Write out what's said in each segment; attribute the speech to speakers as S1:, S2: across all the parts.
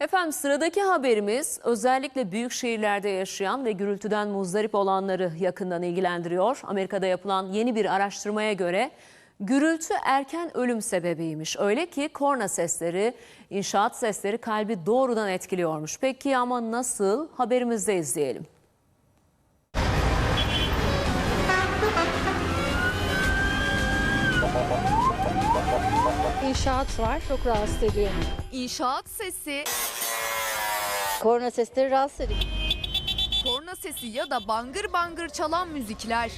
S1: Efendim sıradaki haberimiz özellikle büyük şehirlerde yaşayan ve gürültüden muzdarip olanları yakından ilgilendiriyor. Amerika'da yapılan yeni bir araştırmaya göre gürültü erken ölüm sebebiymiş. Öyle ki korna sesleri, inşaat sesleri kalbi doğrudan etkiliyormuş. Peki ama nasıl? Haberimizde izleyelim.
S2: İnşaat var, çok rahatsız ediyor.
S3: İnşaat sesi,
S2: Korna sesleri rahatsız ediyor.
S3: korna sesi ya da bangır bangır çalan müzikler.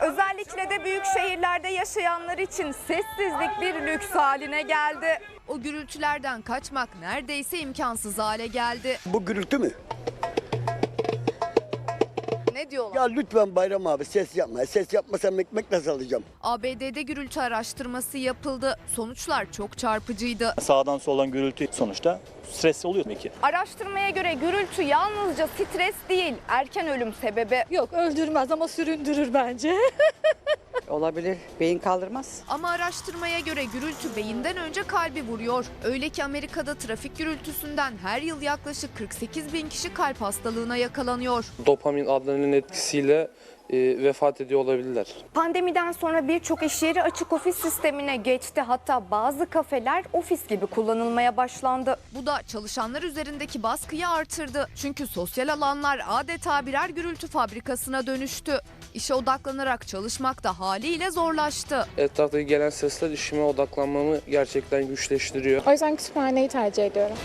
S4: Özellikle de büyük şehirlerde yaşayanlar için sessizlik bir lüks haline geldi.
S3: O gürültülerden kaçmak neredeyse imkansız hale geldi.
S5: Bu gürültü mü?
S4: Ne diyorlar?
S5: Ya lütfen Bayram abi ses yapma. Ses yapmasam ekmek nasıl alacağım?
S3: ABD'de gürültü araştırması yapıldı. Sonuçlar çok çarpıcıydı.
S6: Sağdan soldan gürültü sonuçta stres oluyor tabii ki.
S4: Araştırmaya göre gürültü yalnızca stres değil, erken ölüm sebebi.
S2: Yok öldürmez ama süründürür bence.
S7: Olabilir. Beyin kaldırmaz.
S3: Ama araştırmaya göre gürültü beyinden önce kalbi vuruyor. Öyle ki Amerika'da trafik gürültüsünden her yıl yaklaşık 48 bin kişi kalp hastalığına yakalanıyor.
S8: dopamin adrenalin etkisiyle e, vefat ediyor olabilirler.
S4: Pandemiden sonra birçok iş yeri açık ofis sistemine geçti. Hatta bazı kafeler ofis gibi kullanılmaya başlandı.
S3: Bu da çalışanlar üzerindeki baskıyı artırdı. Çünkü sosyal alanlar adeta birer gürültü fabrikasına dönüştü. İşe odaklanarak çalışmak da haliyle zorlaştı.
S8: Etraftaki gelen sesler işime odaklanmamı gerçekten güçleştiriyor.
S9: O yüzden kütüphaneyi tercih ediyorum.